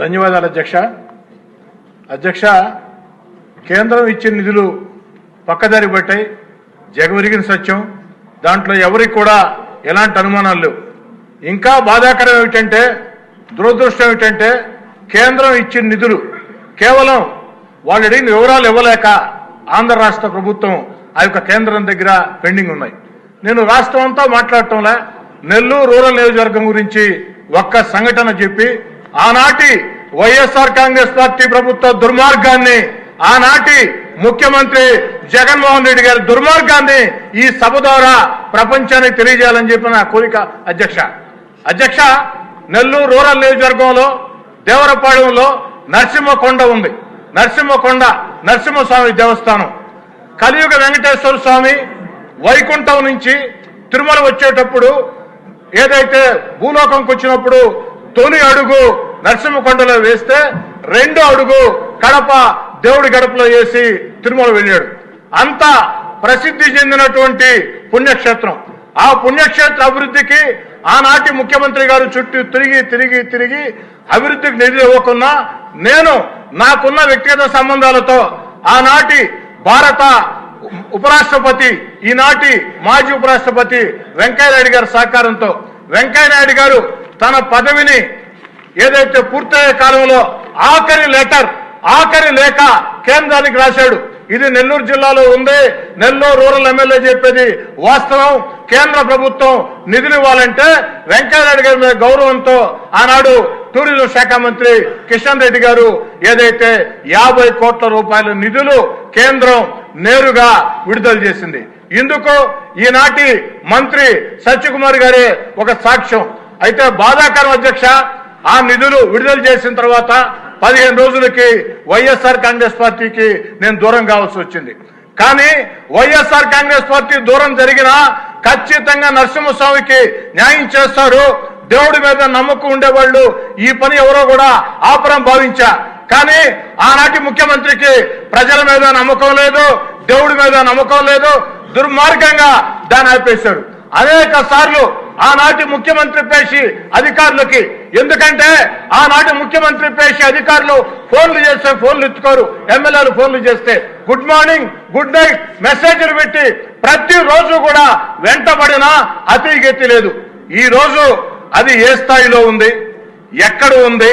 ధన్యవాదాలు అధ్యక్ష. అధ్యక్ష కేంద్రం ఇచ్చిన నిధులు పక్కదారి పట్టాయి జగమెరిగిన సత్యం. దాంట్లో ఎవరికి కూడా ఎలాంటి అనుమానాలు లేవు. ఇంకా బాధాకరం ఏమిటంటే దురదృష్టం ఏమిటంటే కేంద్రం ఇచ్చిన నిధులు కేవలం వాళ్ళు అడిగిన వివరాలు ఇవ్వలేక ఆంధ్ర రాష్ట్ర ప్రభుత్వం ఆ యొక్క కేంద్రం దగ్గర పెండింగ్ ఉన్నాయి. నేను రాష్ట్రం అంతా మాట్లాడటంలా. నెల్లూరు రూరల్ నియోజకవర్గం గురించి ఒక్క సంఘటన చెప్పి ఆనాటి వైఎస్ఆర్ కాంగ్రెస్ పార్టీ ప్రభుత్వ దుర్మార్గాన్ని ఆనాటి ముఖ్యమంత్రి జగన్మోహన్ రెడ్డి గారి దుర్మార్గాన్ని ఈ సభ ద్వారా ప్రపంచానికి తెలియజేయాలని చెప్పి నా కోరిక అధ్యక్ష. అధ్యక్ష నెల్లూరు రూరల్ నియోజకవర్గంలో దేవరపాళెంలో నరసింహకొండ ఉంది. నరసింహకొండ నరసింహస్వామి దేవస్థానం. కలియుగ వెంకటేశ్వర స్వామి వైకుంఠం నుంచి తిరుమల వచ్చేటప్పుడు ఏదైతే భూలోకంకి వచ్చినప్పుడు తొలి అడుగు నరసింహకొండలో వేస్తే రెండో అడుగు కడప దేవుడి గడపలో వేసి తిరుమల వెళ్ళాడు. అంత ప్రసిద్ధి చెందినటువంటి పుణ్యక్షేత్రం. ఆ పుణ్యక్షేత్ర అభివృద్ధికి ఆనాటి ముఖ్యమంత్రి గారు చుట్టూ తిరిగి తిరిగి తిరిగి అభివృద్ధికి నిధులు ఇవ్వకున్నా నేను నాకున్న వ్యక్తిగత సంబంధాలతో ఆనాటి భారత ఉపరాష్ట్రపతి ఈనాటి మాజీ ఉపరాష్ట్రపతి వెంకయ్యనాయుడు గారి సహకారంతో వెంకయ్యనాయుడు గారు తన పదవిని ఏదైతే పూర్తయ్యే కాలంలో ఆఖరి లెటర్ ఆఖరి లేఖ కేంద్రానికి రాశాడు. ఇది నెల్లూరు జిల్లాలో ఉంది. నెల్లూరు రూరల్ ఎమ్మెల్యే చెప్పేది వాస్తవం. కేంద్ర ప్రభుత్వం నిధులు ఇవ్వాలంటే వెంకయ్యనాయుడు గారి మీద గౌరవంతో ఆనాడు టూరిజం శాఖ మంత్రి కిషన్ రెడ్డి గారు ఏదైతే యాభై కోట్ల రూపాయల నిధులు కేంద్రం నేరుగా విడుదల చేసింది. ఇందుకు ఈనాటి మంత్రి సత్యకుమార్ గారే ఒక సాక్ష్యం. అయితే బాధాకరం అధ్యక్ష ఆ నిధులు విడుదల చేసిన తర్వాత పదిహేను రోజులకి వైఎస్ఆర్ కాంగ్రెస్ పార్టీకి నేను దూరం కావాల్సి వచ్చింది. కానీ వైఎస్ఆర్ కాంగ్రెస్ పార్టీ దూరం జరిగినా ఖచ్చితంగా నరసింహస్వామికి న్యాయం చేస్తారు. దేవుడి మీద నమ్మకం ఉండేవాళ్ళు ఈ పని ఎవరో కూడా ఆపరం భావించా. కానీ ఆనాటి ముఖ్యమంత్రికి ప్రజల మీద నమ్మకం లేదు దేవుడి మీద నమ్మకం లేదు దుర్మార్గంగా దాన్ని ఆపేశాడు అనేక సార్లు ఆనాటి ముఖ్యమంత్రి పేషి అధికారులకి. ఎందుకంటే ఆనాటి ముఖ్యమంత్రి పేషి అధికారులు ఫోన్లు చేస్తే ఫోన్లు ఎత్తుకోరు. ఎమ్మెల్యేలు ఫోన్లు చేస్తే గుడ్ మార్నింగ్ గుడ్ నైట్ మెసేజ్లు పెట్టి ప్రతి రోజు కూడా వెంటబడినా అతిగెత్తి లేదు. ఈ రోజు అది ఏ స్థాయిలో ఉంది? ఎక్కడ ఉంది?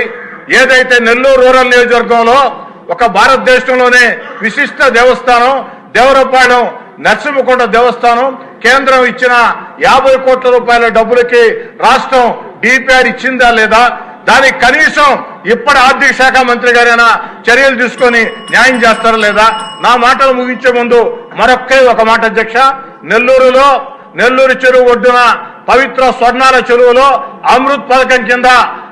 ఏదైతే నెల్లూరు రూరల్ నియోజకవర్గంలో ఒక భారతదేశంలోనే విశిష్ట దేవస్థానం దేవరపాలెం నరసింహకొండ దేవస్థానం కేంద్రం ఇచ్చిన యాభై కోట్ల రూపాయల డబ్బులకి రాష్ట్రం డిపిఆర్ ఇచ్చిందా లేదా? దానికి కనీసం ఇప్పటి ఆర్థిక శాఖ మంత్రి గారైనా చర్యలు తీసుకొని న్యాయం చేస్తారా లేదా? నా మాటలు ముగించే ముందు మరొక్కే ఒక మాట అధ్యక్ష. నెల్లూరులో నెల్లూరు చెరువు ఒడ్డున పవిత్ర స్వర్ణాల చెరువులో అమృత్ పథకం కింద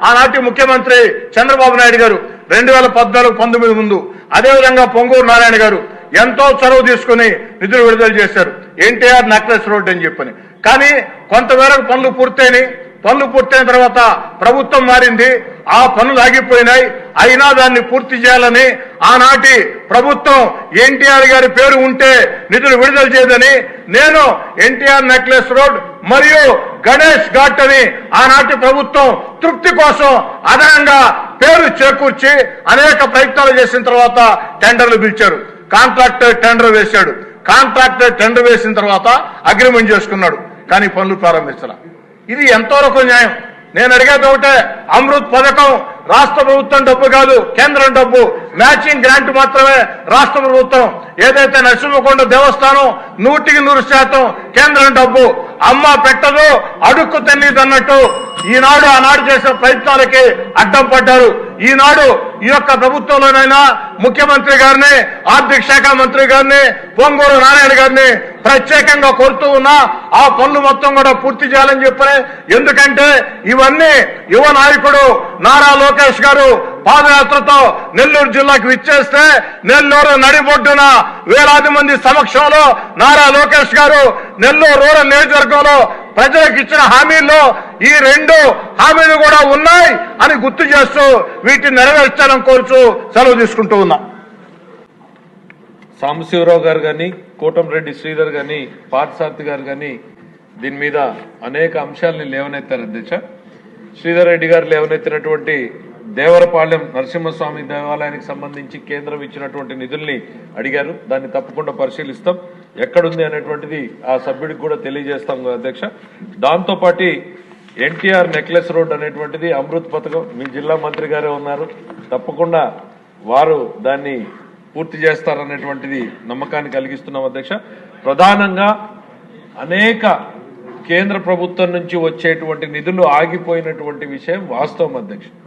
ఆనాటి ముఖ్యమంత్రి చంద్రబాబు నాయుడు గారు రెండు వేల పద్నాలుగు పంతొమ్మిది ముందు. అదేవిధంగా పొంగూరు నారాయణ గారు ఎంతో చొరవ తీసుకుని నిధులు విడుదల చేశారు. ఎన్టీఆర్ నెక్లెస్ రోడ్ అని చెప్పని. కానీ కొంతమేరకు పనులు పూర్తయినాయి. పనులు పూర్తయిన తర్వాత ప్రభుత్వం మారింది. ఆ పనులు ఆగిపోయినాయి. అయినా దాన్ని పూర్తి చేయాలని ఆనాటి ప్రభుత్వం ఎన్టీఆర్ గారి పేరు ఉంటే నిధులు విడుదల చేయదని నేను ఎన్టీఆర్ నెక్లెస్ రోడ్ మరియు గణేష్ ఘాట్ అని ఆనాటి ప్రభుత్వం తృప్తి కోసం అదనంగా పేరు చేకూర్చి అనేక ప్రయత్నాలు చేసిన తర్వాత టెండర్లు పిలిచారు. కాంట్రాక్టర్ టెండర్ వేశాడు. కాంట్రాక్టర్ టెండర్ వేసిన తర్వాత అగ్రిమెంట్ చేసుకున్నాడు. కానీ పనులు ప్రారంభించాల. ఇది ఎంతవరకు న్యాయం? నేను అడిగేది ఒకటే అమృత్ పథకం రాష్ట్ర ప్రభుత్వం డబ్బు కాదు కేంద్రం డబ్బు. మ్యాచింగ్ గ్రాంట్ మాత్రమే రాష్ట్ర ప్రభుత్వం. ఏదైతే నరసింహకొండ దేవస్థానం నూటికి నూరు శాతం కేంద్రం డబ్బు. అమ్మ పెట్టదు అడుక్కు తిన్నదన్నట్టు ఈనాడు ఆనాడు చేసిన ప్రయత్నాలకి అడ్డం పడ్డారు. ఈనాడు ఈ యొక్క ప్రభుత్వంలోనైనా ముఖ్యమంత్రి గారిని ఆర్థిక శాఖ మంత్రి గారిని పొంగూరు నారాయణ గారిని ప్రత్యేకంగా కోరుతూ ఉన్నా ఆ పనులు మొత్తం కూడా పూర్తి చేయాలని చెప్పని ఎందుకంటే ఇవన్నీ యువ నాయకుడు నారా లోకేష్ గారు పాదయాత్రతో నెల్లూరు జిల్లాకు విచ్చేస్తే నెల్లూరు నడిబొడ్డున వేలాది మంది సమక్షంలో నారా లోకేష్ గారు నెల్లూరు రూరల్ నియోజకవర్గంలో ప్రజలకు ఇచ్చిన హామీల్లో ఈ రెండు హామీలు కూడా ఉన్నాయి అని గుర్తు చేస్తూ వీటిని నెరవేర్చాలని కోరుచు సెలవు తీసుకుంటూ ఉన్నా. సాంబశివరావు గారు కానీ కోటంరెడ్డి శ్రీధర్ కానీ పార్థసార్థి గారు కానీ దీని మీద అనేక అంశాలని లేవనెత్తారు అధ్యక్ష. శ్రీధర్ రెడ్డి గారు లేవనెత్తినటువంటి దేవరపాలెం నరసింహస్వామి దేవాలయానికి సంబంధించి కేంద్రం ఇచ్చినటువంటి నిధుల్ని అడిగారు. దాన్ని తప్పకుండా పరిశీలిస్తాం. ఎక్కడుంది అనేటువంటిది ఆ సభ్యుడికి కూడా తెలియజేస్తాం అధ్యక్ష. దాంతోపాటు ఎన్టీఆర్ నెక్లెస్ రోడ్ అనేటువంటిది అమృత్ పథకం మీ జిల్లా మంత్రి గారే ఉన్నారు. తప్పకుండా వారు దాన్ని పూర్తి చేస్తారనేటువంటిది నమ్మకాన్ని కలిగిస్తున్నాం అధ్యక్ష. ప్రధానంగా అనేక కేంద్ర ప్రభుత్వం నుంచి వచ్చేటువంటి నిధులు ఆగిపోయినటువంటి విషయం వాస్తవం అధ్యక్ష.